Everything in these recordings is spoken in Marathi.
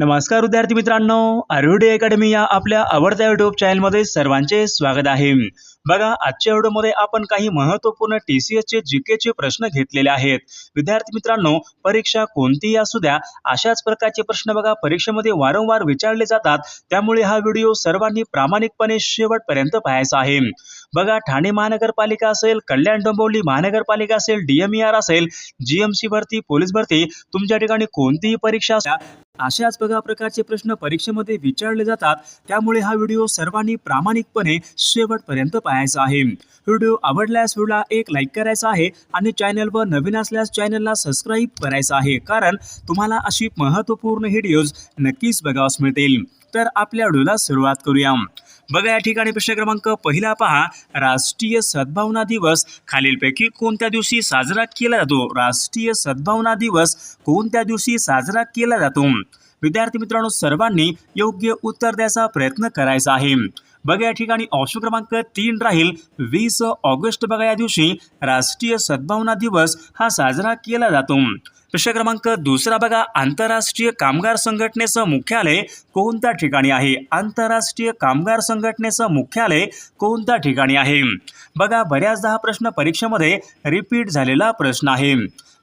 नमस्कार विद्यार्थी मित्रांनो आरुडी अकॅडमी या आपल्या आवडत्या युट्यूब चॅनलमध्ये सर्वांचे स्वागत आहे. बघा आजच्या व्हिडिओमध्ये आपण काही महत्त्वपूर्ण टी सी एसचे जी केचे प्रश्न घेतलेले आहेत. विद्यार्थी मित्रांनो परीक्षा कोणतीही असू द्या अशाच प्रकारचे प्रश्न बघा परीक्षेमध्ये वारंवार विचारले जातात. त्यामुळे हा व्हिडिओ सर्वांनी प्रामाणिकपणे शेवटपर्यंत पाहायचा आहे. बघा ठाणे महानगरपालिका असेल कल्याण डोंबिवली महानगरपालिका असेल डीएमईआर असेल जीएमसी भरती पोलीस भरती तुमच्या ठिकाणी कोणतीही परीक्षा अशाच बघा प्रकारचे प्रश्न परीक्षेमध्ये विचारले जातात. त्यामुळे हा व्हिडिओ सर्वांनी प्रामाणिकपणे शेवटपर्यंत पाहायचा आहे. व्हिडिओ आवडल्यास व्हिडिओला एक लाईक करायचा आहे आणि चॅनलवर नवीन असल्यास चॅनलला सबस्क्राईब करायचं आहे. कारण तुम्हाला अशी महत्त्वपूर्ण व्हिडिओज नक्कीच बघावस मिळतील. तर आपल्या व्हिडिओला सुरुवात करूया. बघा या ठिकाणी प्रश्न क्रमांक पहिला पहा. राष्ट्रीय सद्भावना दिवस खालीलपैकी कोणत्या दिवशी साजरा केला जातो? राष्ट्रीय सद्भावना दिवस कोणत्या दिवशी साजरा केला जातो? विद्यार्थी मित्रांनो सर्वांनी योग्य उत्तर द्यायचा प्रयत्न करायचा आहे. बघा या ठिकाणी ऑप्शन क्रमांक तीन राहील. वीस ऑगस्ट बघा या दिवशी राष्ट्रीय सद्भावना दिवस हा साजरा केला जातो. प्रश्न क्रमांक दुसरा बघा. आंतरराष्ट्रीय कामगार संघटनेचं मुख्यालय कोणत्या ठिकाणी आहे? आंतरराष्ट्रीय कामगार संघटनेचं मुख्यालय कोणत्या ठिकाणी आहे? बघा बऱ्याचदा हा प्रश्न परीक्षेमध्ये रिपीट झालेला प्रश्न आहे.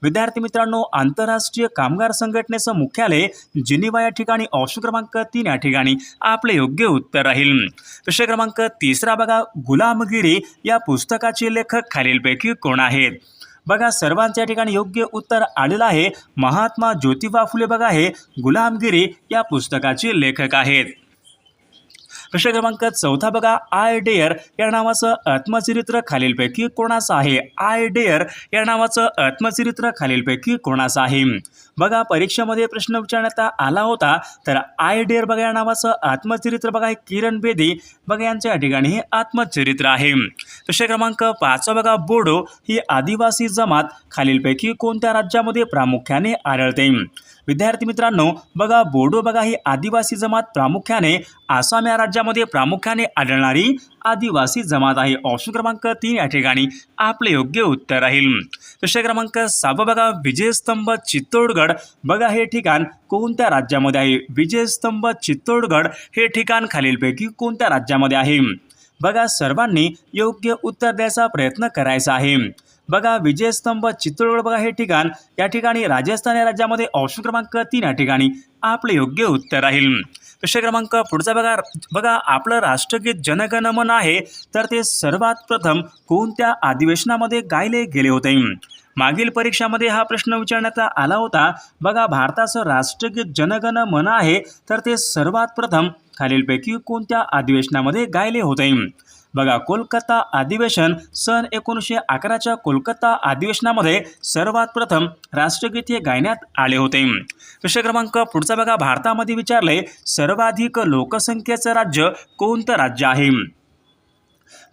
विद्यार्थी मित्रांनो आंतरराष्ट्रीय कामगार संघटनेचं मुख्यालय जिनिवा या ठिकाणी ऑप्शन क्रमांक तीन या ठिकाणी. आपले योग्य उत्तर राहील. प्रश्न क्रमांक तिसरा बघा गुलामगिरी या पुस्तकाचे लेखक खालीलपैकी कोण आहेत? बघा सर्वांच्या ठिकाणी योग्य उत्तर आलेलं आहे. महात्मा ज्योतिबा फुले बघा हे गुलामगिरी या पुस्तकाचे लेखक आहेत. प्रश्न क्रमांक चौथा बघा आय डेअर या नावाचं आत्मचरित्र खालीलपैकी कोणाचं आहे? आय डेअर या नावाचं आत्मचरित्र खालीलपैकी कोणाचं आहे? बघा परीक्षेमध्ये प्रश्न विचारण्यात आला होता तर आय डेअर बघा या नावाचं आत्मचरित्र बघा किरण बेदी बघा यांच्या या ठिकाणी हे आत्मचरित्र आहे. प्रश्न क्रमांक पाचवा बघा बोडो ही आदिवासी जमात खालीलपैकी कोणत्या राज्यामध्ये प्रामुख्याने आढळते? विद्यार्थी मित्रांनो बघा बोडो बघा ही आदिवासी जमात प्रामुख्याने आसाम या राज्यामध्ये प्रामुख्याने आढळणारी आदिवासी जमात आहे. ऑप्शन क्रमांक तीन या ठिकाणी आपले योग्य उत्तर राहील प्रश्न क्रमांक सहावा बघा विजयस्तंभ चित्तोडगड. बघा हे ठिकाण कोणत्या राज्यामध्ये आहे? विजयस्तंभ चित्तोडगड हे ठिकाण खालीलपैकी कोणत्या राज्यामध्ये आहे. बघा सर्वांनी योग्य उत्तर द्यायचा प्रयत्न करायचा आहे. बघा विजयस्तंभ चित्तोडगड बघा हे ठिकाण. या ठिकाणी राजस्थान या राज्यामध्ये ऑप्शन क्रमांक तीन या ठिकाणी आपले योग्य उत्तर राहील. प्रश्न क्रमांक पुढचा बघा बघा आपलं राष्ट्रगीत जनगण मन आहे. तर ते सर्वात प्रथम कोणत्या अधिवेशनामध्ये गायले गेले होते? मागील परीक्षामध्ये हा प्रश्न विचारण्यात आला होता. बघा भारताचं राष्ट्रगीत जनगण मन आहे. तर ते सर्वात प्रथम खालीलपैकी कोणत्या अधिवेशनामध्ये गायले होते? बघा कोलकाता अधिवेशन सन एकोणीसशे अकराच्या कोलकाता अधिवेशनामध्ये सर्वात प्रथम राष्ट्रगीत हे गायण्यात आले होते. प्रश्न क्रमांक पुढचा बघा. भारतामध्ये विचारले सर्वाधिक लोकसंख्येचं राज्य कोणतं राज्य आहे?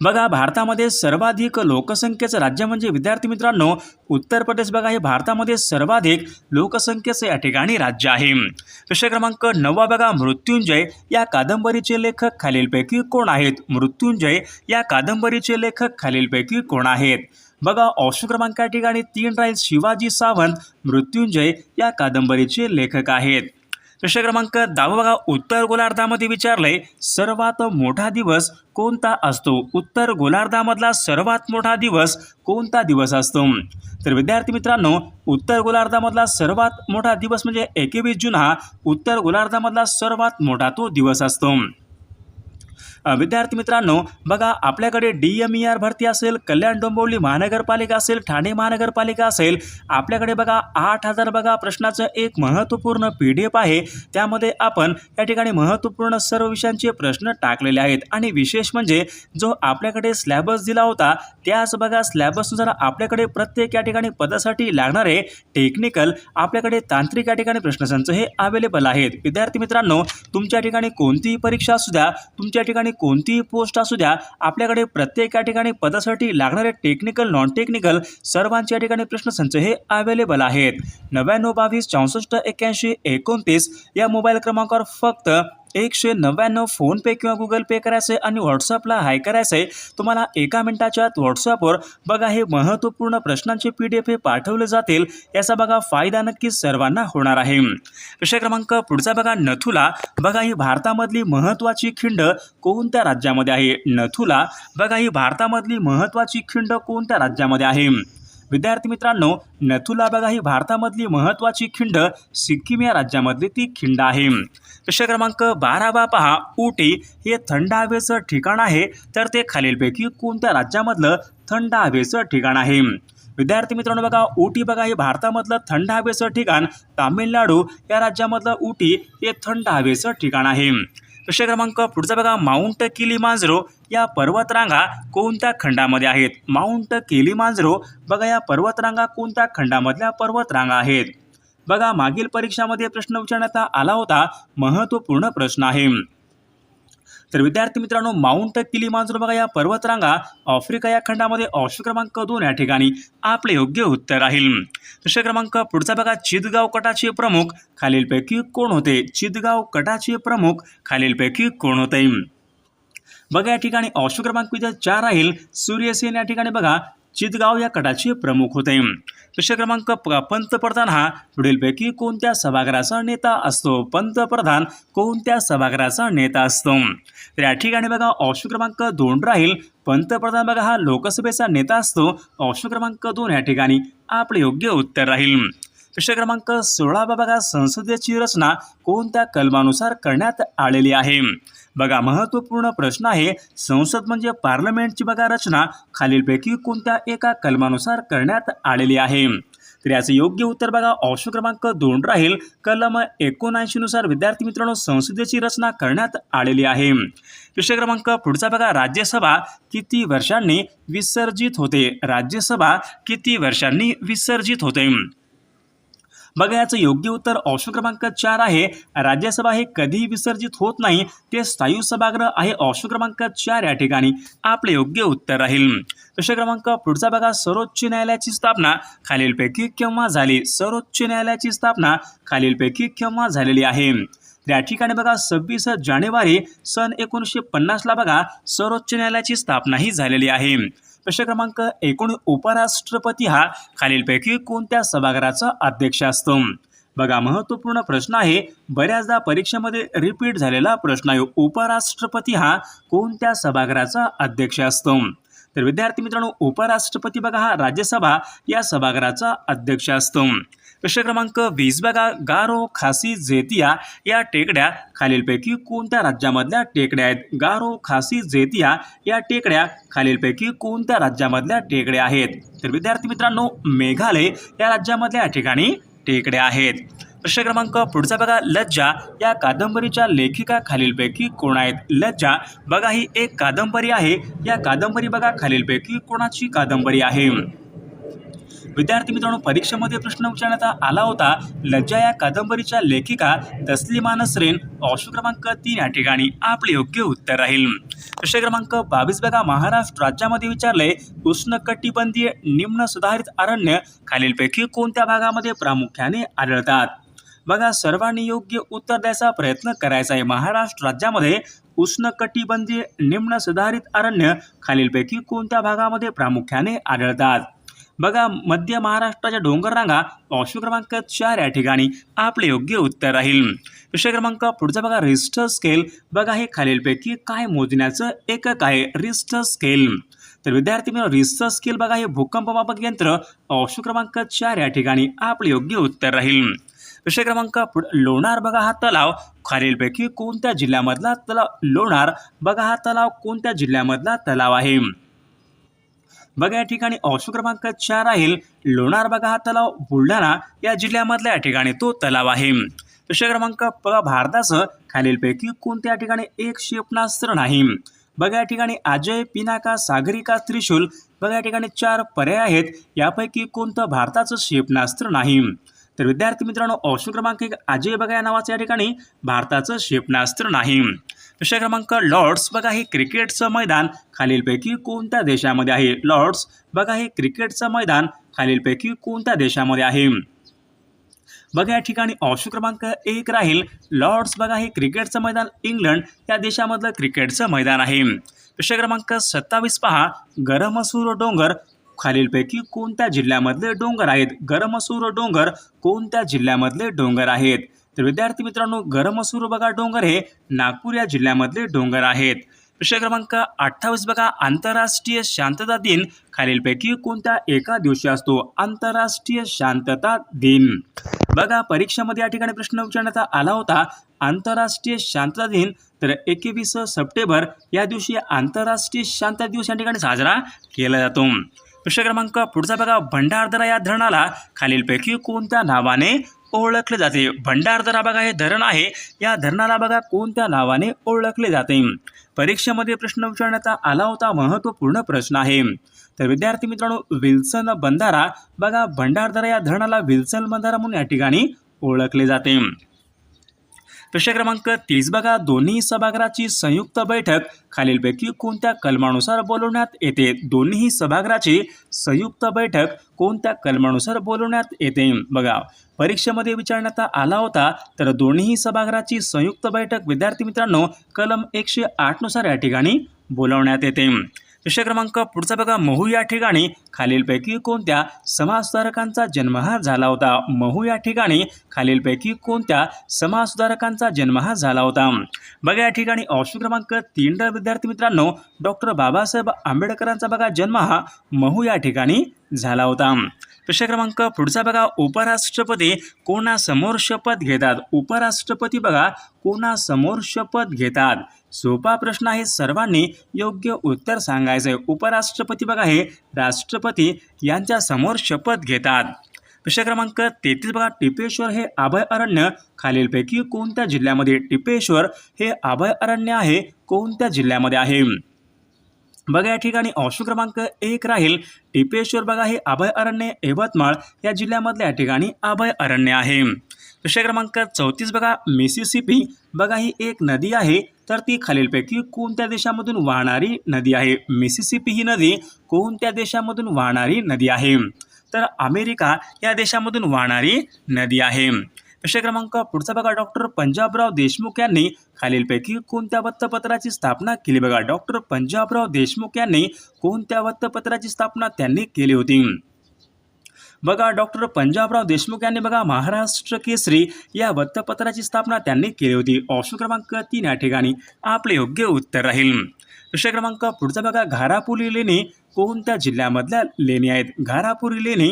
बघा भारतामध्ये सर्वाधिक लोकसंख्येचं राज्य म्हणजे विद्यार्थी मित्रांनो उत्तर प्रदेश बघा हे भारतामध्ये सर्वाधिक लोकसंख्येचं या ठिकाणी राज्य आहे. विषय क्रमांक नववा बघा मृत्युंजय. या कादंबरीचे लेखक खालीलपैकी कोण आहेत? मृत्युंजय या कादंबरीचे लेखक खालीलपैकी कोण आहेत? बघा ऑप्शन क्रमांक या ठिकाणी तीन राहील शिवाजी सावंत मृत्युंजय या कादंबरीचे लेखक आहेत. प्रश्न क्रमांक दहावा बघा. उत्तर गोलार्धामध्ये विचारलंय सर्वात मोठा दिवस कोणता असतो? उत्तर गोलार्धामधला सर्वात मोठा दिवस कोणता दिवस असतो? तर विद्यार्थी मित्रांनो उत्तर गोलार्धामधला सर्वात मोठा दिवस म्हणजे एकवीस जून हा. उत्तर गोलार्धामधला सर्वात मोठा तो दिवस असतो. विद्यार्थी मित्रांनो बघा आपल्याकडे डी एम ई आर भरती असेल कल्याण डोंबिवली महानगरपालिका असेल ठाणे महानगरपालिका असेल आपल्याकडे बघा आठ हजार बघा प्रश्नाचं एक महत्त्वपूर्ण पी डी एफ आहे. त्यामध्ये आपण या ठिकाणी महत्त्वपूर्ण सर्व विषयांचे प्रश्न टाकलेले आहेत. आणि विशेष म्हणजे जो आपल्याकडे स्लॅबस दिला होता त्याच बघा स्लॅबसनुसार आपल्याकडे प्रत्येक या ठिकाणी पदासाठी लागणारे टेक्निकल आपल्याकडे तांत्रिक या ठिकाणी प्रश्नसंच हे अवेलेबल आहेत. विद्यार्थी मित्रांनो तुमच्या ठिकाणी कोणतीही परीक्षा असू द्या तुमच्या ठिकाणी कोणतीही पोस्ट असू द्या आपल्याकडे प्रत्येक या ठिकाणी पदासाठी लागणारे टेक्निकल नॉन टेक्निकल सर्वांच्या ठिकाणी प्रश्नसंच हे अवेलेबल आहेत. नव्याण्णव बावीस चौसष्ट एक्याऐंशी एकोणतीस या मोबाईल क्रमांकावर फक्त एकशे नव्याण्णव फोनपे किंवा गुगल पे करायचं आहे आणि व्हॉट्सअपला हाय करायचं आहे तुम्हाला एका मिनिटाच्या आत व्हॉट्सअपवर बघा हे महत्त्वपूर्ण प्रश्नांचे पी डी एफ हे पाठवले जातील याचा बघा फायदा नक्कीच सर्वांना होणार आहे. विषय क्रमांक पुढचा बघा नथुला. बघा ही भारतामधली महत्त्वाची खिंड कोणत्या राज्यामध्ये आहे? नथुला. बघा ही भारतामधली महत्त्वाची खिंड कोणत्या राज्यामध्ये आहे? विद्यार्थी मित्रांनो नथुला बघा ही भारतामधली महत्त्वाची खिंड सिक्कीम या राज्यामधली ती खिंड आहे. प्रश्न क्रमांक बारावा पहा. उटी हे थंड हवेचं ठिकाण आहे तर ते खालीलपैकी कोणत्या राज्यामधलं थंड हवेचं ठिकाण आहे? विद्यार्थी मित्रांनो बघा उटी बघा हे भारतामधलं थंड हवेचं ठिकाण. तामिळनाडू या राज्यामधलं उटी हे थंड हवेचं ठिकाण आहे. प्रश्न क्रमांक पुढचा बघा माउंट किलीमांजरो या पर्वतरांगा कोणत्या खंडामध्ये आहेत? माउंट किलीमांजरो बघा या पर्वतरांगा कोणत्या खंडामधल्या पर्वतरांगा आहेत? बघा मागील परीक्षामध्ये प्रश्न विचारण्यात आला होता महत्त्वपूर्ण प्रश्न आहे. तर विद्यार्थी मित्रांनो माउंट किलीमांजरो बघा या पर्वतरांगा आफ्रिका या खंडामध्ये ऑप्शन क्रमांक दोन या ठिकाणी आपले योग्य उत्तर राहील. दुसरे क्रमांक पुढचा बघा चिदगाव कटाचे प्रमुख खालीलपैकी कोण होते? चिदगाव कटाचे प्रमुख खालीलपैकी कोण होते? बघा या ठिकाणी ऑप्शन क्रमांक विद्या चार राहील. सूर्यसेन या ठिकाणी बघा चितगाव या कटाचे प्रमुख होते. प्रश्न क्रमांक प- पंतप्रधान हा पुढीलपैकी कोणत्या सभागृहाचा नेता असतो? पंतप्रधान कोणत्या सभागृहाचा नेता असतो? तर या ठिकाणी बघा ऑप्शन क्रमांक दोन राहील. पंतप्रधान बघा हा लोकसभेचा नेता असतो. ऑप्शन क्रमांक दोन या ठिकाणी आपले योग्य उत्तर राहील. प्रश्न क्रमांक सोळा बघा संसदेची रचना कोणत्या कलमानुसार करण्यात आलेली आहे? बघा महत्त्वपूर्ण प्रश्न आहे संसद म्हणजे पार्लमेंटची बघा रचना खालीलपैकी कोणत्या एका कलमानुसार करण्यात आलेली आहे? तर याचं योग्य उत्तर बघा ऑप्शन क्रमांक दोन राहील कलम एकोणऐंशीनुसार विद्यार्थी मित्रांनो संसदेची रचना करण्यात आलेली आहे. प्रश्न क्रमांक पुढचा बघा राज्यसभा किती वर्षांनी विसर्जित होते? राज्यसभा किती वर्षांनी विसर्जित होते? बघा याचं योग्य उत्तर ऑप्शन क्रमांक चार आहे. राज्यसभा हे कधीही विसर्जित होत नाही ते स्थायू सभागृह आहे ऑप्शन क्रमांक चार या ठिकाणी. आपले योग्य उत्तर राहील. प्रश्न क्रमांक पुढचा बघा सर्वोच्च न्यायालयाची स्थापना खालीलपैकी केव्हा झाली? सर्वोच्च न्यायालयाची स्थापना खालीलपैकी केव्हा झालेली आहे? या ठिकाणी बघा सव्वीस जानेवारी सन एकोणीसशे पन्नासला बघा सर्वोच्च न्यायालयाची स्थापना ही झालेली आहे. प्रश्न क्रमांक एकूण उपराष्ट्रपती हा खालीलपैकी कोणत्या सभागृहाचा अध्यक्ष असतो? बघा महत्त्वपूर्ण प्रश्न आहे. बऱ्याचदा परीक्षेमध्ये रिपीट झालेला प्रश्न आहे उपराष्ट्रपती हा कोणत्या सभागृहाचा अध्यक्ष असतो? तर विद्यार्थी मित्रांनो उपराष्ट्रपती बघा हा राज्यसभा या सभागृहाचा अध्यक्ष असतो. प्रश्न क्रमांक वीस बघा. गारो खासी जेतिया या टेकड्या खालीलपैकी कोणत्या राज्यामधल्या टेकड्या आहेत? गारो खासी जेतिया या टेकड्या खालीलपैकी कोणत्या राज्यामधल्या टेकड्या आहेत? तर विद्यार्थी मित्रांनो मेघालय या राज्यामधल्या या ठिकाणी टेकड्या आहेत. प्रश्न क्रमांक पुढचा बघा. लज्जा या कादंबरीच्या लेखिका खालीलपैकी कोण आहेत? लज्जा बघा ही एक कादंबरी आहे. या कादंबरी बघा खालीलपैकी कोणाची कादंबरी आहे? विद्यार्थी मित्रांनो परीक्षेमध्ये प्रश्न विचारण्यात आला होता. लज्जा या कादंबरीच्या लेखिका तस्लिमा नसरेन ऑप्शन क्रमांक तीन या ठिकाणी आपले योग्य उत्तर राहील. प्रश्न क्रमांक बावीस बघा. महाराष्ट्र राज्यामध्ये विचारले उष्णकटिबंधीय निम्न सुधारित अरण्य खालीलपैकी कोणत्या भागामध्ये प्रामुख्याने आढळतात? बघा सर्वांनी योग्य उत्तर द्यायचा प्रयत्न करायचा आहे. महाराष्ट्र राज्यामध्ये उष्णकटिबंधीय निम्न सुधारित अरण्य खालीलपैकी कोणत्या भागामध्ये प्रामुख्याने आढळतात? बघा मध्य महाराष्ट्राच्या डोंगर रांगा ऑप्शन क्रमांक चार या ठिकाणी. आपले योग्य उत्तर राहील. विषय क्रमांक पुढचा बघा रिस्टर स्केल बघा हे खालीलपैकी काय मोजण्याचं एकक आहे? रिस्टर स्केल तर विद्यार्थी मित्र रिस्टर स्केल बघा हे भूकंपमापक यंत्र ऑप्शन क्रमांक चार या ठिकाणी आपले योग्य उत्तर राहील. विषय क्रमांक पुढ- लोणार बघा हा तलाव. खालीलपैकी कोणत्या जिल्ह्यामधला तलाव लोणार बघा हा तलाव कोणत्या जिल्ह्यामधला तलाव आहे? बघा या ठिकाणी ऑप्शन क्रमांक चार राहील. लोणार बघा हा तलाव. बुलढाणा या जिल्ह्यामधल्या या ठिकाणी तो तलाव आहे. प्रश्न क्रमांक बघा भारताचं. खालीलपैकी कोणत्या या ठिकाणी एक क्षेपणास्त्र नाही? बघा या ठिकाणी अजय पिनाका सागरिका त्रिशूल. बघा या ठिकाणी चार पर्याय आहेत. यापैकी कोणतं भारताचं क्षेपणास्त्र नाही? तर विद्यार्थी मित्रांनो ऑप्शन क्रमांक एक अजय बघा या नावाचं या ठिकाणी भारताचं क्षेपणास्त्र नाही. विषय क्रमांक लॉर्ड्स. बघा हे क्रिकेटचं मैदान खालीलपैकी कोणत्या देशामध्ये आहे? लॉर्ड्स बघा हे क्रिकेटचं मैदान खालीलपैकी कोणत्या देशामध्ये आहे? बघा या ठिकाणी ऑप्शन क्रमांक एक राहील. लॉर्ड्स बघा हे क्रिकेटचं मैदान इंग्लंड या देशामधलं क्रिकेटचं मैदान आहे. प्रश्न क्रमांक सत्तावीस पहा. गरमसूर डोंगर खालीलपैकी कोणत्या जिल्ह्यामधले डोंगर आहेत? गरमसूर डोंगर कोणत्या जिल्ह्यामधले डोंगर आहेत? तर विद्यार्थी मित्रांनो गरमसूर बघा डोंगर हे नागपूर या जिल्ह्यामधले डोंगर आहेत. प्रश्न क्रमांक अठ्ठावीस बघा आंतरराष्ट्रीय शांतता दिन खालीलपैकी कोणत्या एका दिवशी असतो? आंतरराष्ट्रीय शांतता दिन. बघा परीक्षेमध्ये या ठिकाणी प्रश्न विचारण्यात आला होता आंतरराष्ट्रीय शांतता दिन. तर एकवीस सप्टेंबर या दिवशी आंतरराष्ट्रीय शांतता दिवस या ठिकाणी साजरा केला जातो. प्रश्न क्रमांक पुढचा बघा भंडारदरा या धरणाला खालीलपैकी कोणत्या नावाने ओळखले जाते. भंडारदरा बघा हे धरण आहे. या धरणाला बघा कोणत्या नावाने ओळखले जाते? परीक्षेमध्ये प्रश्न विचारण्यात आला होता महत्त्वपूर्ण प्रश्न आहे. तर विद्यार्थी मित्रांनो विल्सन बंधारा बघा भंडारदरा या धरणाला विल्सन बंधारा म्हणून या ठिकाणी ओळखले जाते. प्रश्न क्रमांक तीस बघा. दोन्ही सभागृहाची संयुक्त बैठक खालीलपैकी कोणत्या कलमानुसार बोलवण्यात येते? दोन्ही सभागृहाची संयुक्त बैठक कोणत्या कलमानुसार बोलवण्यात येते? बघा. परीक्षेमध्ये विचारण्यात आला होता तर दोन्ही सभागृहाची संयुक्त बैठक विद्यार्थी मित्रांनो कलम एकशे आठनुसार या ठिकाणी बोलवण्यात येते. विषय क्रमांक पुढचा बघा. महू या ठिकाणी खालीलपैकी कोणत्या समाजसुधारकांचा जन्म हा झाला होता? महू या ठिकाणी खालीलपैकी कोणत्या समाजसुधारकांचा जन्म हा झाला होता? बघा या ठिकाणी ऑप्शन क्रमांक तीन विद्यार्थी मित्रांनो डॉक्टर बाबासाहेब आंबेडकरांचा बघा जन्म हा महू या ठिकाणी झाला होता. प्रश्न क्रमांक पुढचा बघा. उपराष्ट्रपती कोणासमोर शपथ घेतात? उपराष्ट्रपती बघा कोणासमोर शपथ घेतात? सोपा प्रश्न आहे. सर्वांनी योग्य उत्तर सांगायचं आहे उपराष्ट्रपती बघा हे राष्ट्रपती यांच्या समोर शपथ घेतात. प्रश्न क्रमांक तेहतीस बघा. टिपेश्वर हे अभयारण्य खालीलपैकी कोणत्या जिल्ह्यामध्ये? टिपेश्वर हे अभय अरण्य आहे. कोणत्या जिल्ह्यामध्ये आहे? बघा या ठिकाणी ऑप्शन क्रमांक एक राहील. टिपेश्वर बघा हे अभय अरण्य यवतमाळ या जिल्ह्यामधल्या या ठिकाणी अभय अरण्य आहे. विषय क्रमांक चौतीस बघा मिसिसिपी. बघा ही एक नदी आहे तर ती खालीलपैकी कोणत्या देशामधून वाहणारी नदी आहे? मिसिसिपी ही नदी कोणत्या देशामधून वाहणारी नदी आहे? तर अमेरिका या देशामधून वाहणारी नदी आहे. विषय क्रमांक पुढचा बघा डॉक्टर पंजाबराव देशमुख यांनी खालीलपैकी कोणत्या वृत्तपत्राची स्थापना केली? बघा डॉक्टर पंजाबराव देशमुख यांनी कोणत्या वृत्तपत्राची स्थापना त्यांनी केली होती? बघा डॉक्टर पंजाबराव देशमुख यांनी बघा महाराष्ट्र केसरी या वृत्तपत्राची स्थापना त्यांनी केली होती. ऑप्शन क्रमांक तीन या ठिकाणी आपले योग्य उत्तर राहील. विषय क्रमांक पुढचा बघा घारापुरी लेणी कोणत्या जिल्ह्यामधल्या लेणी आहेत? घारापुरी लेणी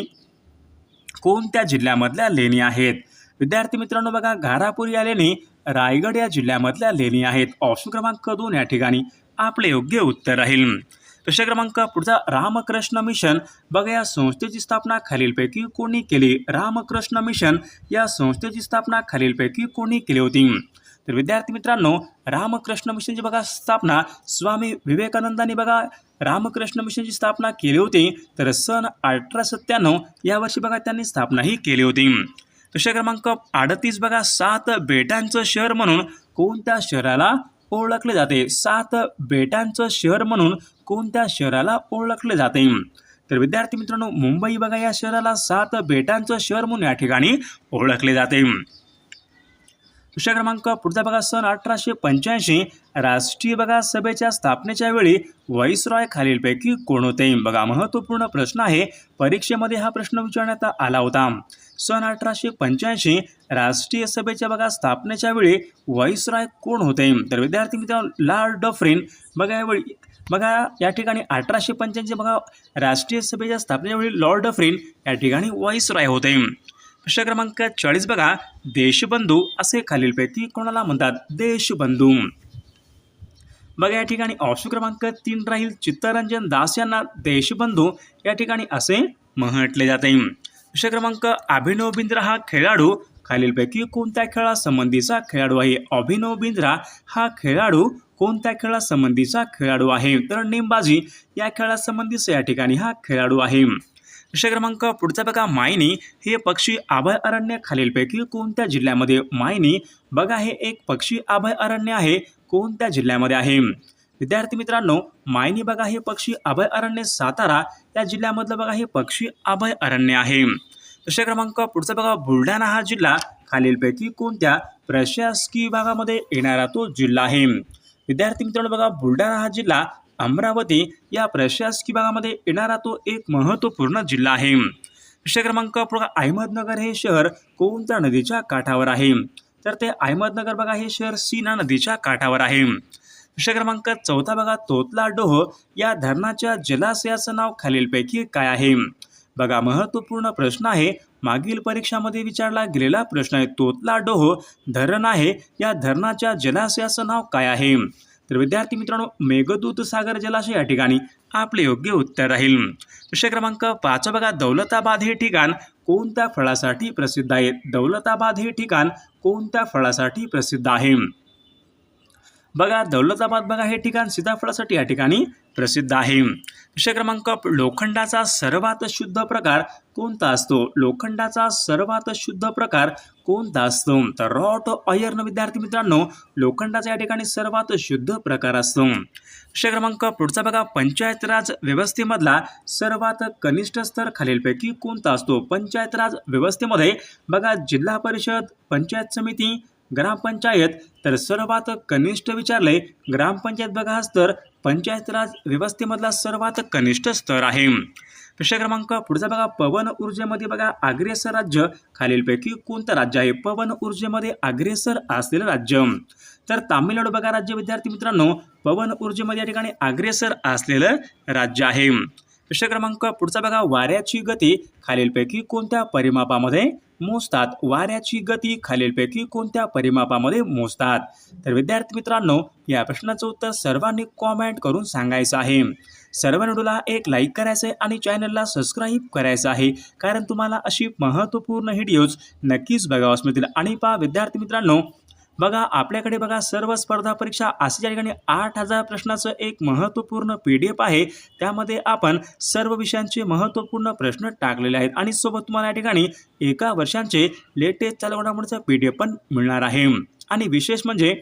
कोणत्या जिल्ह्यामधल्या लेणी आहेत? विद्यार्थी मित्रांनो बघा घारापुरी या लेणी रायगड या जिल्ह्यामधल्या लेणी आहेत. ऑप्शन क्रमांक दोन या ठिकाणी आपले योग्य उत्तर राहील. प्रश्न क्रमांक पुढचा रामकृष्ण मिशन. बघा या संस्थेची स्थापना खालीलपैकी कोणी केली? रामकृष्ण मिशन या संस्थेची स्थापना खालीलपैकी कोणी केली होती? तर विद्यार्थी मित्रांनो रामकृष्ण मिशनची बघा स्थापना स्वामी विवेकानंदांनी बघा रामकृष्ण मिशनची स्थापना केली होती. तर सन अठरा सत्त्याण्णव या वर्षी बघा त्यांनी स्थापनाही केली होती. विषय क्रमांक अडतीस बघा सात बेटांचं शहर म्हणून कोणत्या शहराला ओळखले जाते? सात बेटांचं शहर म्हणून कोणत्या शहराला ओळखले जाते? तर विद्यार्थी मित्रांनो मुंबई बघा या शहराला सात बेटांचं शहर म्हणून या ठिकाणी ओळखले जाते. विषय क्रमांक पुढचा बघा सन अठराशे पंच्याऐंशी राष्ट्रीय बघा सभेच्या स्थापनेच्या वेळी व्हाईसरॉय खालीलपैकी कोण होते? बघा महत्त्वपूर्ण प्रश्न आहे. परीक्षेमध्ये हा प्रश्न विचारण्यात आला होता. सन अठराशे पंच्याऐंशी राष्ट्रीय सभेच्या बघा स्थापनेच्या वेळी व्हाईसरॉय कोण होते? तर विद्यार्थी मित्रांनो लॉर्ड डफरिन. बघा यावेळी बघा या ठिकाणी अठराशे पंच्याऐंशी बघा राष्ट्रीय सभेच्या स्थापनेच्या वेळी लॉर्ड डफरिन या ठिकाणी व्हाईसरॉय होते. प्रश्न क्रमांक चाळीस बघा देशबंधू असे खालीलपैकी कोणाला म्हणतात? देशबंधू. बघा या ठिकाणी ऑप्शन क्रमांक तीन राहील. चित्तरंजन दास यांना देशबंधू या ठिकाणी असे म्हटले जाते. विषय क्रमांक अभिनव बिंद्रा हा खेळाडू. खालीलपैकी कोणत्या खेळासंबंधीचा खेळाडू आहे? अभिनव बिंद्रा हा खेळाडू कोणत्या खेळासंबंधीचा खेळाडू आहे? तर नेमबाजी या खेळासंबंधीचा या ठिकाणी हा खेळाडू आहे. विषय क्रमांक पुढचा बघा मायनी हे पक्षी अभय अरण्य खालीलपैकी कोणत्या जिल्ह्यामध्ये? मायनी बघा हे एक पक्षी अभय अरण्य आहे. कोणत्या जिल्ह्यामध्ये आहे? विद्यार्थी मित्रांनो मायनी बघा हे पक्षी अभयारण्य सातारा या जिल्ह्यामधलं बघा हे पक्षी अभयारण्य आहे. विषय क्रमांक पुढचा बघा बुलढाणा हा जिल्हा खालीलपैकी कोणत्या प्रशासकीय विभागामध्ये येणारा तो जिल्हा आहे? विद्यार्थी मित्रांनो बघा बुलढाणा हा जिल्हा अमरावती या प्रशासकीय विभागामध्ये येणारा तो एक महत्त्वपूर्ण जिल्हा आहे. विषय क्रमांक बघा अहमदनगर हे शहर कोणत्या नदीच्या काठावर आहे? तर ते अहमदनगर बघा हे शहर सीना नदीच्या काठावर आहे. प्रश्न क्रमांक चौथा बघा तोतला डोह या धरणाच्या जलाशयाचं नाव खालीलपैकी काय आहे? बघा महत्त्वपूर्ण प्रश्न आहे. मागील परीक्षामध्ये विचारला गेलेला प्रश्न आहे तोतला डोह धरण आहे या धरणाच्या जलाशयाचं नाव काय आहे? तर विद्यार्थी मित्रांनो मेघदूत सागर जलाशय या ठिकाणी आपले योग्य उत्तर राहील. प्रश्न क्रमांक पाच बघा दौलताबाद हे ठिकाण कोणत्या फळासाठी प्रसिद्ध आहे? दौलताबाद हे ठिकाण कोणत्या फळासाठी प्रसिद्ध आहे? बघा दौलताबाद बघा हे ठिकाण सीताफळासाठी या ठिकाणी प्रसिद्ध आहे. विषय क्रमांक लोखंडाचा सर्वात शुद्ध प्रकार कोणता असतो? लोखंडाचा सर्वात शुद्ध प्रकार कोणता असतो? तर रॉट अयर्न विद्यार्थी मित्रांनो लोखंडाचा या ठिकाणी सर्वात शुद्ध प्रकार असतो. विषय क्रमांक पुढचा बघा पंचायत राज व्यवस्थेमधला सर्वात कनिष्ठ स्तर खालीलपैकी कोणता असतो? पंचायत राज व्यवस्थेमध्ये बघा जिल्हा परिषद पंचायत समिती ग्रामपंचायत तर सर्वात कनिष्ठ विचारले ग्रामपंचायत बघा हा स्तर पंचायत राज व्यवस्थेमधला सर्वात कनिष्ठ स्तर आहे. विषय क्रमांक पुढचा बघा पवन ऊर्जेमध्ये बघा अग्रेसर राज्य खालीलपैकी कोणतं राज्य आहे? पवन ऊर्जेमध्ये अग्रेसर असलेलं राज्य. तर तामिळनाडू बघा राज्य विद्यार्थी मित्रांनो पवन ऊर्जेमध्ये या ठिकाणी अग्रेसर असलेलं राज्य आहे. प्रश्न क्रमांक पुढचा बघा वाऱ्याची गती खालीलपैकी कोणत्या परिमापामध्ये मोजतात. वाऱ्याची गती खालीलपैकी कोणत्या परिमापामध्ये मोजतात? तर विद्यार्थी मित्रांनो या प्रश्नाचं उत्तर सर्वांनी कॉमेंट करून सांगायचं आहे. सर्व व्हिडिओला एक लाईक करायचं आहे आणि चॅनलला सबस्क्राईब करायचं आहे. कारण तुम्हाला अशी महत्त्वपूर्ण व्हिडिओज नक्कीच बघावास मिळतील आणि पहा विद्यार्थी मित्रांनो बघा आपल्याकडे बघा सर्व स्पर्धा परीक्षा असे या ठिकाणी आठ हजार प्रश्नाचं एक महत्त्वपूर्ण पी डी एफ आहे त्यामध्ये आपण सर्व विषयांचे महत्त्वपूर्ण प्रश्न टाकलेले आहेत. आणि सोबत तुम्हाला या ठिकाणी एका वर्षांचे लेटेस्ट चालू घडामोडीचा पी डी एफ पण मिळणार आहे. आणि विशेष म्हणजे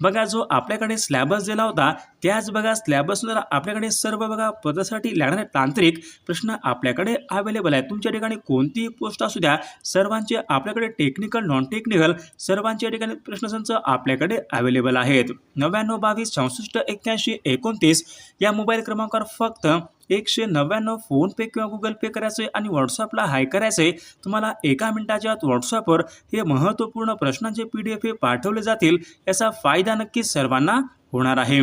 बघा जो आपल्याकडे स्लॅबस दिला होता त्याच बघा स्लॅबसनुसार आपल्याकडे सर्व बघा पदासाठी लागणारे तांत्रिक प्रश्न आपल्याकडे अवेलेबल आहेत. तुमच्या ठिकाणी कोणतीही पोस्ट असू द्या सर्वांचे आपल्याकडे टेक्निकल नॉन टेक्निकल सर्वांच्या ठिकाणी प्रश्नसंच आपल्याकडे अवेलेबल आहेत. नव्याण्णव बावीस चौसष्ट एक्क्याऐंशी एकोणतीस या मोबाईल क्रमांकावर फक्त एकशे नव्याण्णव फोनपे किंवा गुगल पे करायचं आहे आणि व्हॉट्सअपला हाय करायचं आहे तुम्हाला एका मिनिटाच्या आत व्हॉट्सअपवर हे महत्त्वपूर्ण प्रश्नांचे पी डी एफ हे पाठवले जातील याचा फायदा नक्कीच सर्वांना होणार आहे.